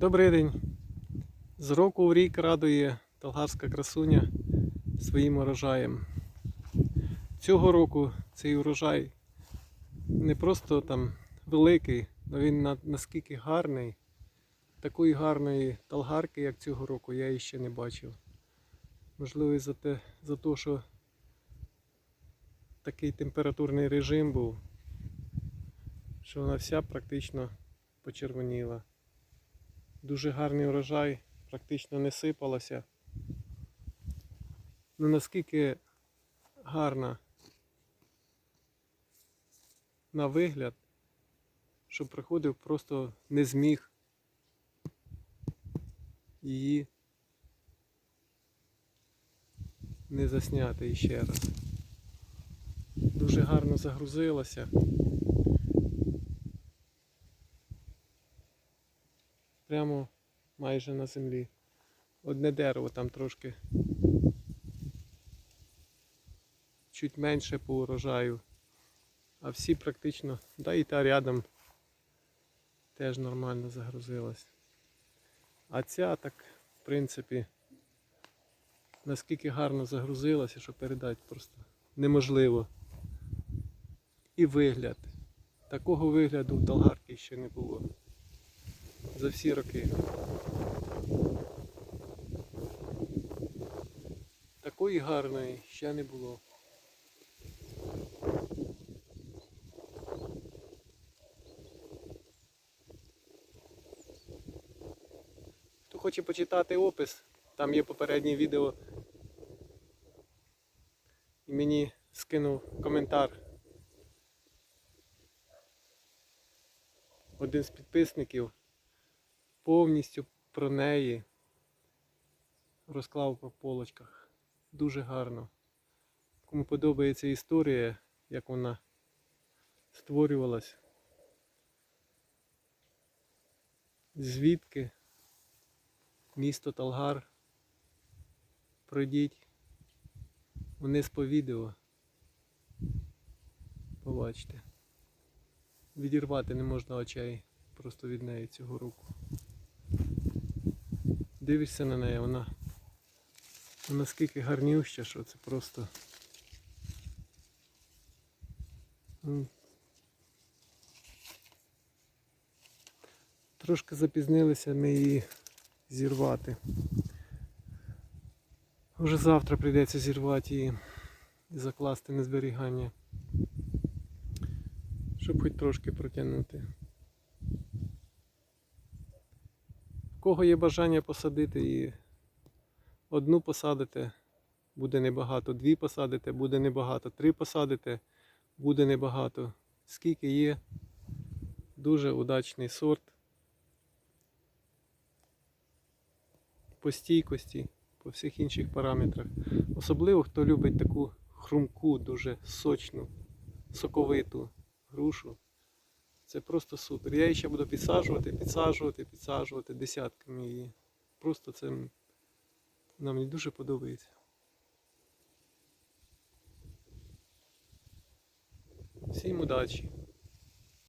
Добрий день. З року в рік радує талгарська красуня своїм урожаєм. Цього року цей урожай не просто там великий, але він наскільки гарний. Такої гарної талгарки, як цього року, я іще не бачив. Можливо, за те, за те, що такий температурний режим був, що вона вся практично почервоніла. Дуже гарний урожай, практично не сипалося. Ну наскільки гарна на вигляд, що приходив, просто не зміг її не засняти іще раз. Дуже гарно загрузилася. Прямо майже на землі. Одне дерево там трошки чуть менше по урожаю. А всі практично, да і та рядом теж нормально загрузилась. А ця так, в принципі, наскільки гарно загрузилася, що передати просто неможливо. І вигляд. Такого вигляду в Талгарки ще не було за всі роки. Такої гарної ще не було. Хто хоче почитати опис, там є попереднє відео. І мені скинув коментар один з підписників повністю про неї розклав по полочках. Дуже гарно. Кому подобається історія, як вона створювалась. Звідки місто Талгар. Пройдіть вниз по відео. Побачите. Відірвати не можна очей просто від неї цього року. Дивишся на неї, вона, наскільки гарнюща, що це просто. Трошки запізнилися ми її зірвати. Вже завтра прийдеться зірвати її і закласти на зберігання. Щоб хоч трошки протягнути. В кого є бажання посадити її, одну посадите, буде небагато, дві посадите, буде небагато, три посадите, буде небагато. Скільки є, дуже удачний сорт. По стійкості, по всіх інших параметрах. Особливо хто любить таку хрумку, дуже сочну, соковиту грушу. Це просто супер. Я її ще буду підсаджувати, підсаджувати, підсаджувати десятками її. Просто це нам не дуже подобається. Всім удачі!